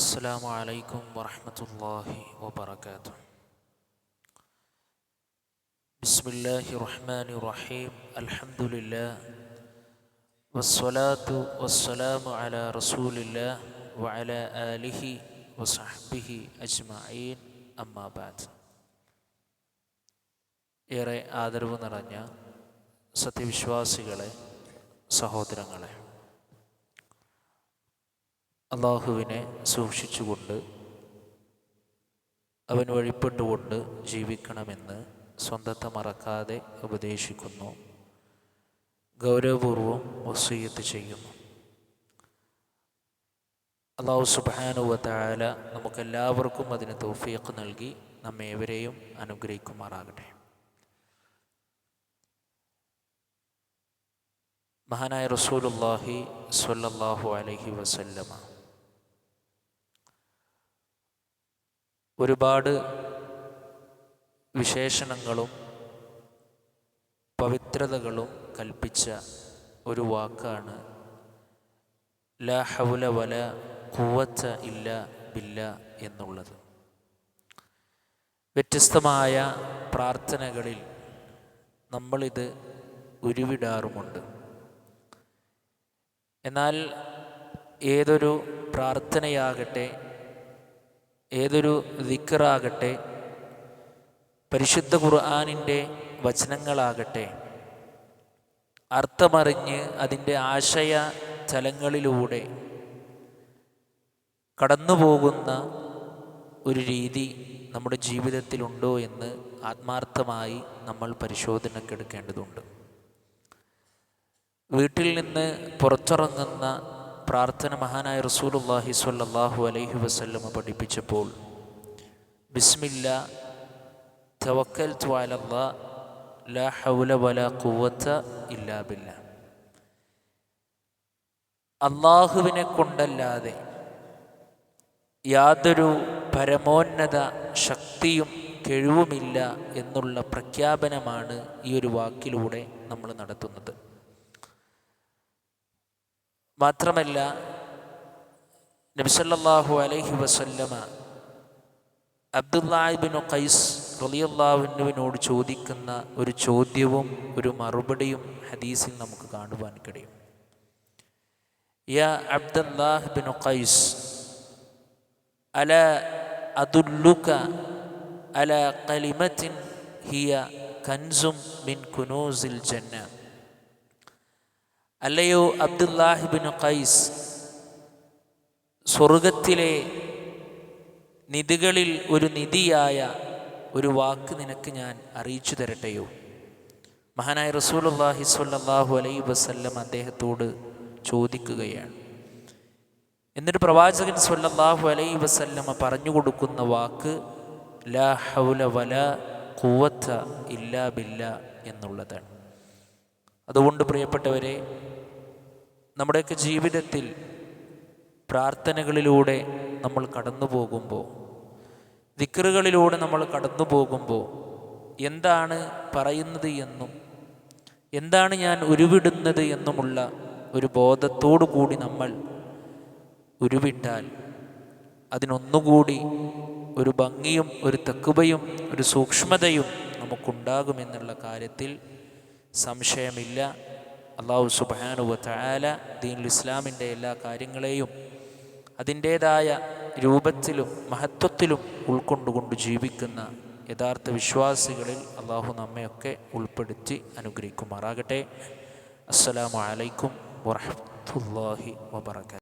السلام عليكم ورحمة الله وبركاته بسم الله الرحمن الرحيم الحمد لله والصلاة والسلام على رسول الله وعلى آله وصحبه أجمعين أما بعد ഏറെ ആദരവ് നിറഞ്ഞ സത്യവിശ്വാസികളെ സഹോദരങ്ങളെ അള്ളാഹുവിനെ സൂക്ഷിച്ചുകൊണ്ട് അവൻ വഴിപ്പെട്ടുകൊണ്ട് ജീവിക്കണമെന്ന് സ്വന്തത്തെ മറക്കാതെ ഉപദേശിക്കുന്നു. ഗൗരവപൂർവം വസീയത്ത് ചെയ്യുന്നു. അള്ളാഹു സുബാനുവത്തായാല നമുക്കെല്ലാവർക്കും അതിന് തൗഫീഖ് നൽകി നമ്മേവരെയും അനുഗ്രഹിക്കുമാറാകട്ടെ. മഹാനായ റസൂലുല്ലാഹി സ്വല്ലല്ലാഹു അലഹി വസല്ലമ ഒരുപാട് വിശേഷണങ്ങളും പവിത്രതകളും കൽപ്പിച്ച ഒരു വാക്കാണ്. ലാ വല കൂവച്ച ഇല്ല ബില്ല എന്നുള്ളത്. വ്യത്യസ്തമായ പ്രാർത്ഥനകളിൽ നമ്മളിത് ഉരുവിടാറുമുണ്ട്. എന്നാൽ ഏതൊരു പ്രാർത്ഥനയാകട്ടെ ഏതൊരു ദിക്കറാകട്ടെ പരിശുദ്ധ ഖുർആാനിന്റെ വചനങ്ങളാകട്ടെ അർത്ഥമറിഞ്ഞ് അതിന്റെ ആശയ തലങ്ങളിലൂടെ കടന്നുപോകുന്ന ഒരു രീതി നമ്മുടെ ജീവിതത്തിലുണ്ടോ എന്ന് ആത്മാർത്ഥമായി നമ്മൾ പരിശോധനക്കെടുക്കേണ്ടതുണ്ട്. വീട്ടിൽ നിന്ന് പുറത്തിറങ്ങുന്ന പ്രാർത്ഥന മഹാനായ റസൂലുല്ലാഹി സ്വല്ലല്ലാഹു അലൈഹി വസല്ലമ പഠിപ്പിച്ചപ്പോൾ ബിസ്മില്ല തവക്കൽ ലാ ഹൗല ഇല്ലാ അള്ളാഹുവിനെ കൊണ്ടല്ലാതെ യാതൊരു പരമോന്നത ശക്തിയും കഴിവുമില്ല എന്നുള്ള പ്രഖ്യാപനമാണ് ഈ ഒരു വാക്കിലൂടെ നമ്മൾ നടത്തുന്നത്. മാത്രമല്ല നബിസല്ലാഹു അലൈഹി വസല്ലമ അബ്ദുല്ലാഹിബിനു ഖൈസ് റലിയല്ലാഹുവിനോട് ചോദിക്കുന്ന ഒരു ചോദ്യവും ഒരു മറുപടിയും ഹദീസിൽ നമുക്ക് കാണുവാൻ കഴിയും. യാ ഖൈസ് അല അതുല്ലുക അല കലിമത്തിൻ ഹിയ കൻസും മിൻ കുനൂസിൽ ജന്ന അല്ലയോ അബ്ദുല്ലാഹിബിൻ ഖൈസ് സ്വർഗത്തിലെ നിധികളിൽ ഒരു നിധിയായ ഒരു വാക്ക് നിനക്ക് ഞാൻ അറിയിച്ചു തരട്ടെയോ? മഹാനായ റസൂലുല്ലാഹി സ്വല്ലല്ലാഹു അലൈ വസല്ലം അദ്ദേഹത്തോട് ചോദിക്കുകയാണ്. എന്നിട്ട് പ്രവാചകൻ സ്വല്ലല്ലാഹു അലൈ വസല്ലമ പറഞ്ഞു കൊടുക്കുന്ന വാക്ക് ലാ ഹൗല ഇല്ലാ ബില്ല എന്നുള്ളതാണ്. അതുകൊണ്ട് പ്രിയപ്പെട്ടവരെ നമ്മുടെയൊക്കെ ജീവിതത്തിൽ പ്രാർത്ഥനകളിലൂടെ നമ്മൾ കടന്നു പോകുമ്പോൾ ദിക്കറുകളിലൂടെ നമ്മൾ കടന്നു പോകുമ്പോൾ എന്താണ് പറയുന്നത് എന്നും എന്താണ് ഞാൻ ഉരുവിടുന്നത് എന്നുമുള്ള ഒരു ബോധത്തോടു കൂടി നമ്മൾ ഉരുവിട്ടാൽ അതിനൊന്നുകൂടി ഒരു ഭംഗിയും ഒരു തെക്കുബയും ഒരു സൂക്ഷ്മതയും നമുക്കുണ്ടാകുമെന്നുള്ള കാര്യത്തിൽ സംശയമില്ല. അള്ളാഹു സുബാനുവ തയാല ദീനുൽ ഇസ്ലാമിന്റെ എല്ലാ കാര്യങ്ങളെയും അതിന്റേതായ രൂപത്തിലും മഹത്വത്തിലും ഉൾക്കൊണ്ടുകൊണ്ട് ജീവിക്കുന്ന യഥാർത്ഥ വിശ്വാസികളിൽ അള്ളാഹു നമ്മയൊക്കെ ഉൾപ്പെടുത്തി അനുഗ്രഹിക്കുമാറാകട്ടെ. അസ്സലാമു അലൈക്കും വറഹമത്തല്ലാഹി വബർക്കാത്തു